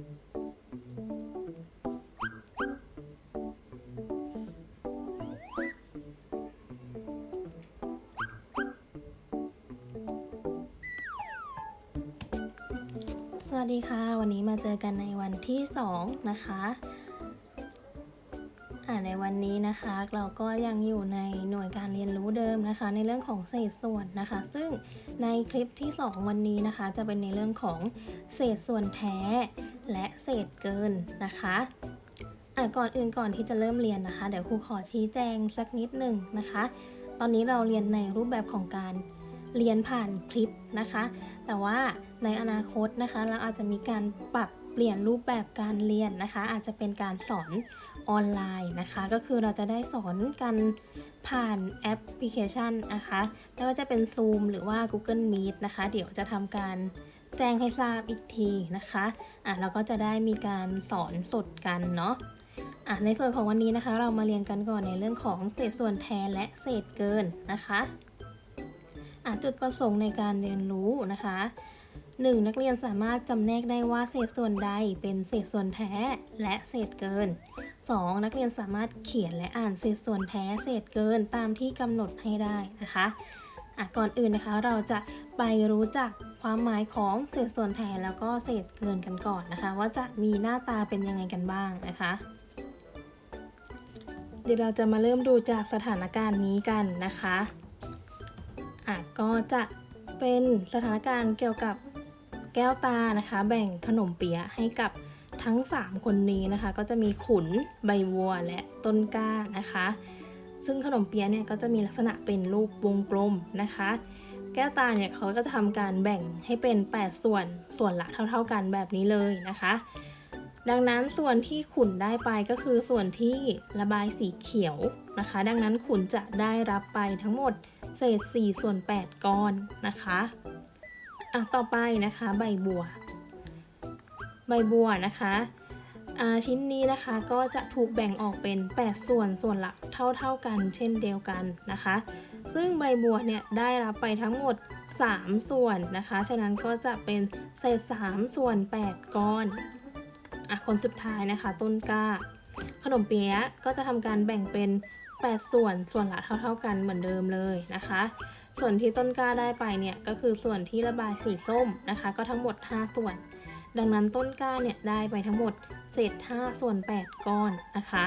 สวัสดีค่ะ วันนี้มาเจอกันในวันที่ 2 นะคะในวันนี้นะคะเราก็ยังอยู่ในหน่วยการเรียนรู้เดิมนะคะ ในเรื่องของเศษส่วนนะคะ ซึ่งในคลิปที่ 2 วันนี้นะคะ จะเป็นในเรื่องของเศษส่วนแท้ และเศษเกินนะคะอะก่อนอื่นก่อนที่จะเริ่มเรียนนะคะ เดี๋ยวครูขอชี้แจงสักนิดหนึ่งนะคะ ตอนนี้เราเรียนในรูปแบบของการเรียนผ่านคลิปนะคะ แต่ว่าในอนาคตนะคะ เราอาจจะมีการปรับเปลี่ยนรูปแบบการเรียนนะคะ อาจจะเป็นการสอนออนไลน์นะคะ ก็คือเราจะได้สอนกันผ่านแอปพลิเคชันนะคะไม่ว่าจะเป็น Zoom หรือว่า Google Meet นะคะ เดี๋ยวจะทำการ แจ้งให้ทราบอีกทีนะคะอะเราก็จะได้มีการสอนสดกันเนาะอะในส่วนของวันนี้นะคะ เรามาเรียนกันก่อนในเรื่องของเศษส่วนแทนและเศษเกินนะคะอะจุดประสงค์ในการเรียนรู้นะคะ 1. นักเรียนสามารถจำแนกได้ว่าเศษส่วนใดเป็นเศษส่วนแท้และเศษเกิน 2. นักเรียนสามารถเขียนและอ่านเศษส่วนแท้เศษเกินตามที่กำหนดให้ได้นะคะ อะก่อนอื่นนะคะเราจะไปรู้จักความหมายของเศษส่วนแท้แล้วก็เศษเกินกันก่อนนะคะ ว่าจะมีหน้าตาเป็นยังไงกันบ้างนะคะ เดี๋ยวเราจะมาเริ่มดูจากสถานการณ์นี้กันนะคะอะก็จะเป็นสถานการณ์เกี่ยวกับแก้วตานะคะ แบ่งขนมเปี๊ยะให้กับทั้ง 3 คนนี้นะคะ ก็จะมีขุนใบวัวและต้นกล้านะคะ ซึ่งขนมเปี๊ยะเนี่ยก็จะมีลักษณะเป็นรูปวงกลมนะคะ แก้วตาเนี่ยเขาก็จะทำการแบ่งให้เป็น 8 ส่วนส่วนละเท่า ๆกันแบบนี้เลยนะคะ ดังนั้นส่วนที่ขุนได้ไปก็คือส่วนที่ระบายสีเขียวนะคะ ดังนั้นขุนจะได้รับไปทั้งหมดเศษ 4 ส่วน 8 ก้อนนะคะอะต่อไปนะคะ ใบบัว ใบบัวนะคะ ชิ้นนี้นะคะก็จะถูกแบ่งออกเป็น 8 ส่วนส่วนละเท่าๆกัน เช่นเดียวกันนะคะ ซึ่งใบบัวเนี่ยได้รับไปทั้งหมด 3 ส่วนนะคะ ฉะนั้นก็จะเป็นเศษ 3 ส่วน 8 ก้อนอะคนสุดท้ายนะคะ ต้นกล้า ขนมเปี๊ยะก็จะทำการแบ่งเป็น 8 ส่วนส่วนละเท่า ๆกันเหมือนเดิมเลยนะคะ ส่วนที่ต้นกล้าได้ไปเนี่ยก็คือส่วนที่ระบายสีส้มนะคะ ก็ทั้งหมด 5 ส่วน ดังนั้นต้นกล้าเนี่ยได้ไปทั้งหมด เศษ5ส่วน 8 ก้อนนะคะ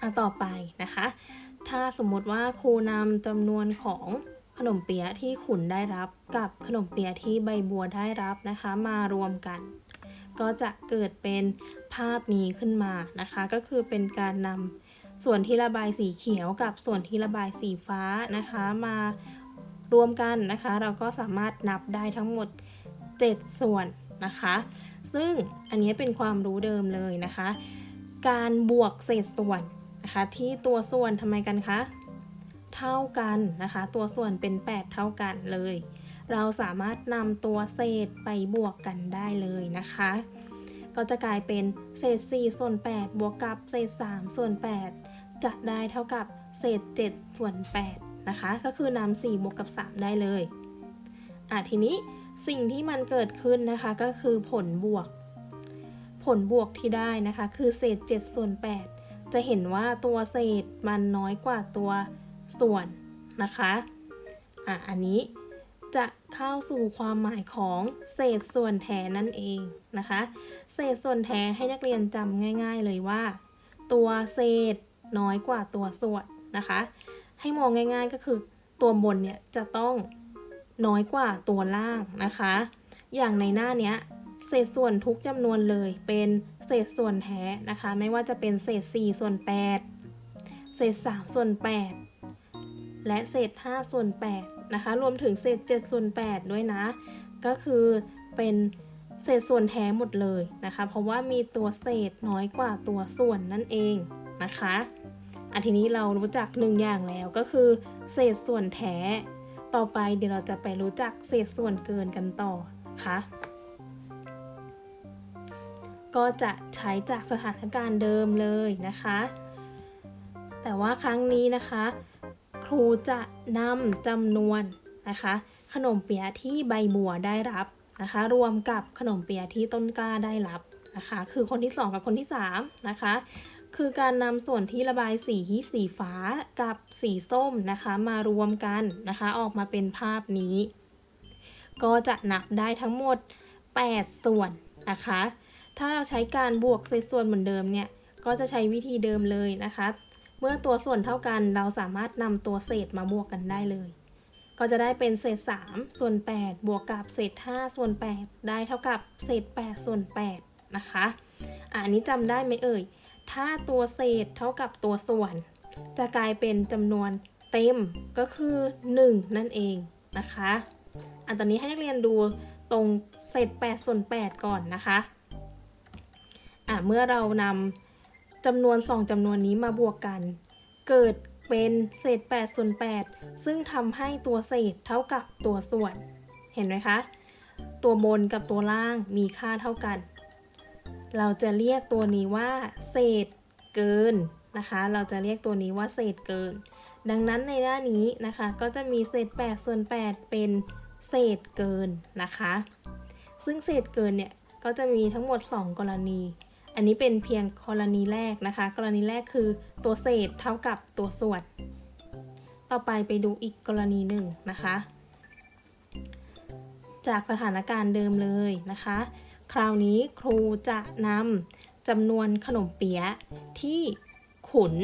อะต่อไปนะคะ ถ้าสมมุติว่าครูนำจำนวนของขนมเปี๊ยะที่ขุนได้รับกับขนมเปี๊ยะที่ใบบัวได้รับนะคะ มารวมกัน ก็จะเกิดเป็นภาพนี้ขึ้นมานะคะ ก็คือเป็นการนำส่วนที่ระบายสีเขียวกับส่วนที่ระบายสีฟ้านะคะ มารวมกันนะคะ เราก็สามารถนับได้ทั้งหมด 7 ส่วนนะคะ ซึ่งอันนี้เป็นความรู้เดิมเลยนะคะ การบวกเศษส่วนนะคะที่ตัวส่วนทำไมกันคะ เท่ากันนะคะ ตัวส่วนเป็น 8 เท่ากันเลย เราสามารถนำตัวเศษไปบวกกันได้เลยนะคะ ก็จะกลายเป็นเศษ 4 ส่วน 8 บวกกับเศษ 3 ส่วน 8 จะได้เท่ากับเศษ 7 ส่วน 8 นะคะ ก็คือนำ4บวกกับ 3 ได้เลยอะทีนี้ สิ่งที่มันเกิดขึ้นนะคะก็คือผลบวก ผลบวกที่ได้นะคะคือเศษ7ส่วน8 จะเห็นว่าตัวเศษมันน้อยกว่าตัวส่วนนะคะอะอันนี้จะเข้าสู่ความหมายของเศษส่วนแทนนั่นเองนะคะ เศษส่วนแทนให้นักเรียนจำง่าย ๆเลยว่า ตัวเศษน้อยกว่าตัวส่วนนะคะ ให้มองง่าย ๆก็คือตัวบนเนี่ยจะต้อง น้อยกว่าตัวล่างนะคะ อย่างในหน้าเนี้ยเศษส่วนทุกจำนวนเลยเป็นเศษส่วนแท้นะคะ ไม่ว่าจะเป็นเศษ 4 ส่วน 8 เศษ 3 ส่วน 8 และเศษ 5 ส่วน 8 นะคะ รวมถึงเศษ 7 ส่วน 8 ด้วยนะ ก็คือเป็นเศษส่วนแท้หมดเลยนะคะ เพราะว่ามีตัวเศษน้อยกว่าตัวส่วนนั่นเองนะคะอันทีนี้เรารู้จักหนึ่งอย่างแล้วก็คือ เศษส่วนแท้ ต่อไปเดี๋ยวเราจะไปรู้จักเศษส่วนเกินกันต่อค่ะก็จะใช้จากสถานการณ์เดิมเลยนะคะ แต่ว่าครั้งนี้นะคะ ครูจะนำจำนวนนะคะ ขนมเปียะที่ใบบัวได้รับนะคะ รวมกับขนมเปียะที่ต้นกล้าได้รับนะคะ คือคนที่ 2 กับคนที่3นะคะ คือการนำส่วนที่ระบายสีสีฟ้ากับสีส้มนะคะ มารวมกันนะคะ ออกมาเป็นภาพนี้ ก็จะนับได้ทั้งหมด 8 ส่วนนะคะ ถ้าเราใช้การบวกเศษส่วนเหมือนเดิมเนี่ย ก็จะใช้วิธีเดิมเลยนะคะ เมื่อตัวส่วนเท่ากันเราสามารถนำตัวเศษมาบวกกันได้เลย ก็จะได้เป็นเศษ 3 ส่วน 8 บวกกับเศษ 5 ส่วน 8 ได้เท่ากับเศษ 8 ส่วน 8 นะคะอะอันนี้จำได้ไหมเอ่ย ถ้าตัวเศษเท่ากับตัวส่วน จะกลายเป็นจำนวนเต็มก็คือ 1 นั่นเองนะคะ อันตอนนี้ให้นักเรียนดูตรงเศษ8ส่วน8 ก่อนนะคะอะเมื่อเรานำจำนวน 2จำนวนนี้มาบวกกัน เกิดเป็นเศษ8ส่วน8 ซึ่งทำให้ตัวเศษเท่ากับตัวส่วน เห็นไหมคะ ตัวบนกับตัวล่างมีค่าเท่ากัน เราจะเรียกตัวนี้ว่า เศษเกินนะคะ เราจะเรียกตัวนี้ว่าเศษเกิน ดังนั้นในหน้านี้นะคะ ก็จะมีเศษ8ส่วน8 เป็นเศษเกินนะคะ ซึ่งเศษเกินเนี่ยก็จะมีทั้งหมด 2 กรณี อันนี้เป็นเพียงกรณีแรกนะคะ กรณีแรกคือตัวเศษเท่ากับตัวส่วน ต่อไปไปดูอีกกรณีหนึ่งนะคะ จากสถานการณ์เดิมเลยนะคะ คราวนี้ครูจะนำจำนวนขนมเปี๊ยะที่ขุน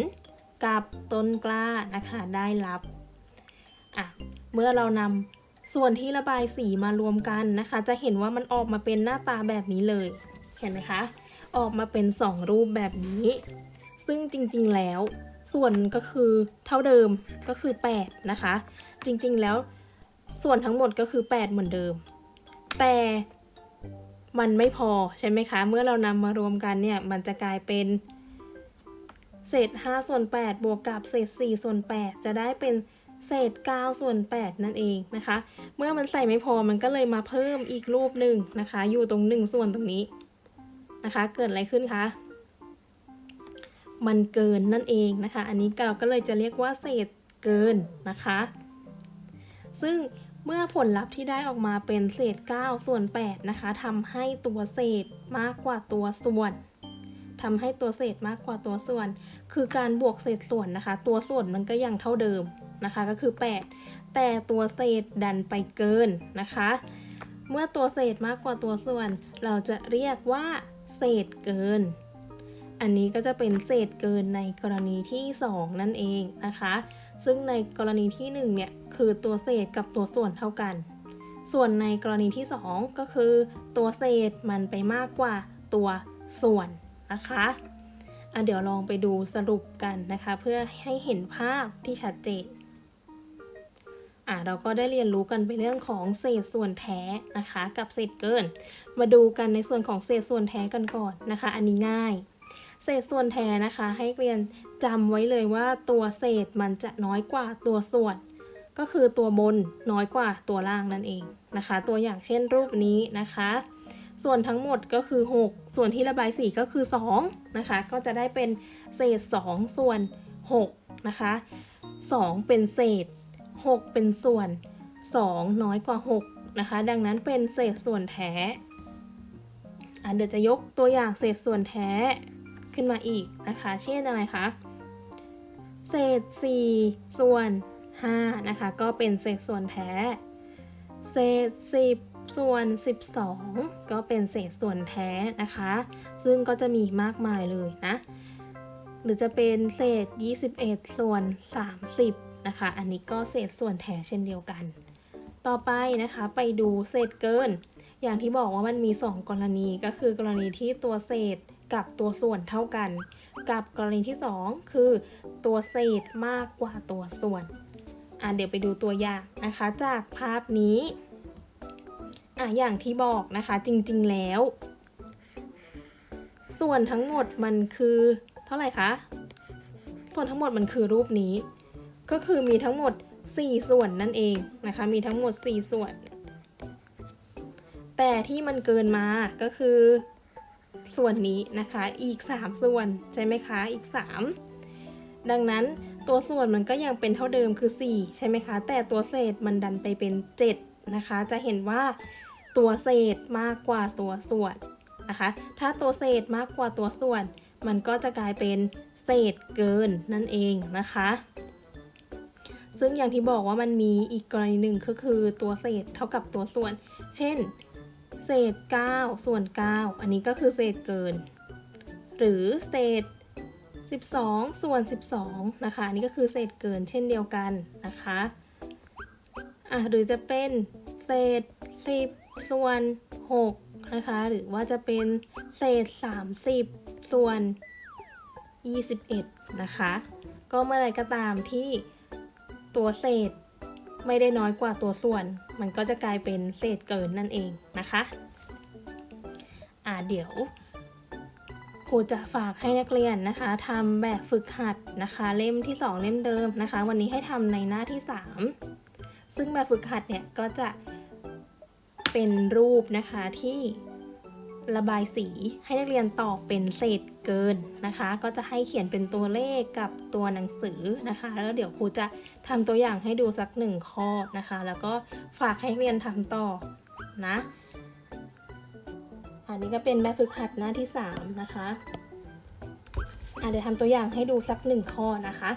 กับต้นกล้านะคะได้รับอะเมื่อเรานำส่วนที่ระบายสีมารวมกันนะคะ จะเห็นว่ามันออกมาเป็นหน้าตาแบบนี้เลย เห็นไหมคะ ออกมาเป็น2รูปแบบนี้ ซึ่งจริงๆแล้ว ส่วนก็คือเท่าเดิมก็คือ 8 นะคะ จริงๆแล้วส่วนทั้งหมดก็คือ 8 เหมือนเดิม แต่ มันไม่พอใช่ไหมคะ เมื่อเรานำมารวมกันเนี่ย มันจะกลายเป็นเศษ5ส่วน8บวกกับเศษ4ส่วน8จะได้เป็นเศษ9ส่วน8นั่นเองนะคะ เมื่อมันใส่ไม่พอมันก็เลยมาเพิ่มอีกรูปหนึ่งนะคะ อยู่ตรง 1 ส่วนตรงนี้นะคะ เกิดอะไรขึ้นคะ มันเกินนั่นเองนะคะ อันนี้เราก็เลยจะเรียกว่าเศษเกินนะคะ ซึ่ง เมื่อผลลัพธ์ที่ได้ออกมาเป็นเศษ 9 ส่วน 8 นะคะทำให้ตัวเศษมากกว่าตัวส่วนทำให้ตัวเศษมากกว่าตัวส่วน คือการบวกเศษส่วนนะคะ ตัวส่วนมันก็ยังเท่าเดิมนะคะ ก็คือ 8 แต่ตัวเศษดันไปเกินนะคะ เมื่อตัวเศษมากกว่าตัวส่วน เราจะเรียกว่าเศษเกิน อันนี้ก็จะเป็นเศษเกินในกรณีที่ 2 นั่นเองนะคะ ซึ่งในกรณีที่1เนี่ยคือตัวเศษกับตัวส่วนเท่ากัน ส่วนในกรณีที่ 2 ก็คือ ตัวเศษมันไปมากกว่าตัวส่วนนะคะะเดี๋ยวลองไปดูสรุปกันนะคะ เพื่อให้เห็นภาพที่ชัดเจนอะเราก็ได้เรียนรู้กันไปเรื่องของเศษส่วนแท้นะคะ กับเศษเกิน มาดูกันในส่วนของเศษส่วนแท้กันก่อนนะคะ อันนี้ง่าย เศษส่วนแท้นะคะ ให้เรียนจำไว้เลยว่าตัวเศษมันจะน้อยกว่าตัวส่วน ก็คือตัวบนน้อยกว่าตัวล่างนั่นเองนะคะ ตัวอย่างเช่นรูปนี้นะคะ ส่วนทั้งหมดก็คือ 6 ส่วนที่ระบายสีก็คือ2นะคะ ก็จะได้เป็นเศษ 2 ส่วน6นะคะ 2 เป็นเศษ 6 เป็นส่วน 2 น้อยกว่า 6 นะคะ ดังนั้นเป็นเศษส่วนแท้อะเดี๋ยวจะยกตัวอย่างเศษส่วนแท้ ขึ้นมาอีกนะคะ เช่นอะไรคะ เศษ 4 ส่วน 5 นะคะ ก็เป็นเศษส่วนแท้ เศษ 10 ส่วน 12 ก็เป็นเศษส่วนแท้นะคะ ซึ่งก็จะมีมากมายเลยนะ หรือจะเป็นเศษ 21 ส่วน 30 นะคะ อันนี้ก็เศษส่วนแท้เช่นเดียวกัน ต่อไปนะคะไปดูเศษเกิน อย่างที่บอกว่ามันมี 2 กรณีก็คือกรณีที่ตัวเศษ กับตัวส่วนเท่ากัน กับกรณีที่ 2 คือ ตัวเศษมากกว่าตัวส่วนอะเดี๋ยวไปดูตัวอย่างนะคะ จากภาพนี้อะอย่างที่บอกนะคะจริงๆแล้ว ส่วนทั้งหมดมันคือ เท่าไหร่คะส่วนทั้งหมดมันคือรูปนี้ ก็คือมีทั้งหมด 4 ส่วนนั่นเองนะคะ มีทั้งหมด 4 ส่วน แต่ที่มันเกินมาก็คือ ส่วนนี้นะคะอีก 3 ส่วนใช่ไหมคะอีก 3 ดังนั้นตัวส่วนมันก็ยังเป็นเท่าเดิมคือ 4 ใช่ไหมคะ แต่ตัวเศษมันดันไปเป็น 7 นะคะ จะเห็นว่าตัวเศษมากกว่าตัวส่วนนะคะ ถ้าตัวเศษมากกว่าตัวส่วน มันก็จะกลายเป็นเศษเกินนั่นเองนะคะ ซึ่งอย่างที่บอกว่ามันมีอีกกรณีหนึ่งก็คือตัวเศษเท่ากับตัวส่วน เช่น เศษ 9 ส่วน 9 อันนี้ก็คือเศษเกิน หรือเศษ 12 ส่วน 12 นะคะ อันนี่ก็คือเศษเกินเช่นเดียวกันนะคะอะหรือจะเป็นเศษ 10 ส่วน 6 นะคะ หรือว่าจะเป็นเศษ 30 ส่วน 21 นะคะ ก็เมื่อไรก็ตามที่ตัวเศษ ไม่ได้น้อยกว่าตัวส่วน มันก็จะกลายเป็นเศษเกินนั่นเองนะคะอ่าเดี๋ยวครูจะฝากให้นักเรียนนะคะทำแบบฝึกหัดนะคะ เล่มที่ 2 เล่มเดิมนะคะ วันนี้ให้ทำในหน้าที่ 3 ซึ่งแบบฝึกหัดเนี่ยก็จะเป็นรูปนะคะที่ ระบายสีให้นักเรียนตอบเป็นเศษเกินนะคะ ก็จะให้เขียนเป็นตัวเลขกับตัวหนังสือนะคะ แล้วเดี๋ยวครูจะทำตัวอย่างให้ดูสักหนึ่งข้อนะคะ แล้วก็ฝากให้นักเรียนทำต่อนะ อันนี้ก็เป็นแบบฝึกหัดหน้าที่ 3 นะคะอะเดี๋ยวทำตัวอย่างให้ดูสักหนึ่งข้อนะคะ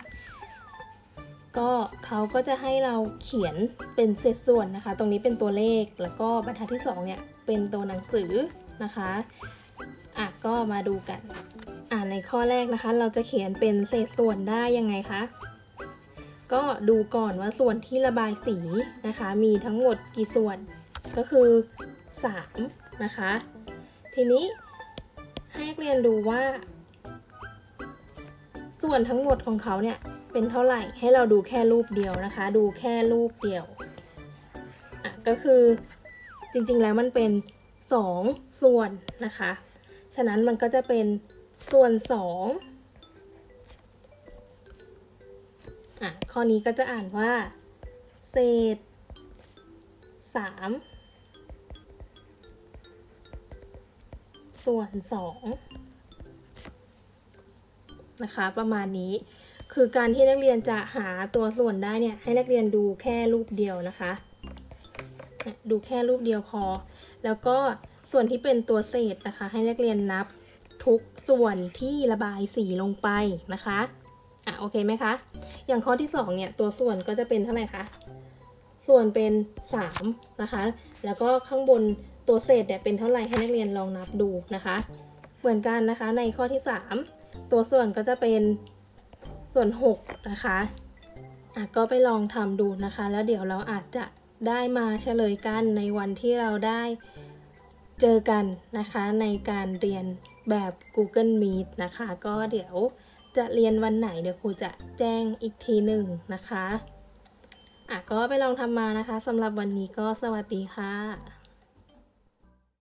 ก็เขาก็จะให้เราเขียนเป็นเศษส่วนนะคะ ตรงนี้เป็นตัวเลขแล้วก็บรรทัดที่2เนี่ยเป็นตัวหนังสือ นะคะอะก็มาดูกันอ่าในข้อแรกนะคะ เราจะเขียนเป็นเศษส่วนได้ยังไงคะก็ดูก่อนว่าส่วนที่ระบายสีนะคะ มีทั้งหมดกี่ส่วนก็คือ3นะคะ ทีนี้ให้นักเรียนดูว่า ส่วนทั้งหมดของเขาเนี่ยเป็นเท่าไหร่ให้เราดูแค่รูปเดียวนะคะ ดูแค่รูปเดียวอะก็คือจริงๆแล้วมันเป็น 2 ส่วนนะคะ ฉะนั้นมันก็จะเป็นส่วน 2 อะ ข้อนี้ก็จะอ่านว่า เศษ 3 ส่วน 2 นะคะ ประมาณนี้คือการที่นักเรียนจะหาตัวส่วนได้เนี่ย ให้นักเรียนดูแค่รูปเดียวนะคะอะ ดูแค่รูปเดียวพอ แล้วก็ส่วนที่เป็นตัวเศษนะคะ ให้นักเรียนนับทุกส่วนที่ระบายสีลงไปนะคะอะโอเคไหมคะ อย่างข้อที่ 2 เนี่ยตัวส่วนก็จะเป็นเท่าไหร่คะ ส่วนเป็น 3 นะคะ แล้วก็ข้างบนตัวเศษเนี่ยเป็นเท่าไหร่ให้นักเรียนลองนับดูนะคะ เหมือนกันนะคะในข้อที่ 3 ตัวส่วนก็จะเป็นส่วน 6 นะคะอะก็ไปลองทำดูนะคะ แล้วเดี๋ยวเราอาจจะ ได้มาเฉลยกันในวันที่เราได้เจอกันนะคะในการเรียนแบบ Google Meet นะคะ ก็เดี๋ยวจะเรียนวันไหนเดี๋ยวครูจะแจ้งอีกทีหนึ่งนะคะอะก็ไปลองทำมานะคะสำหรับวันนี้ก็สวัสดีค่ะ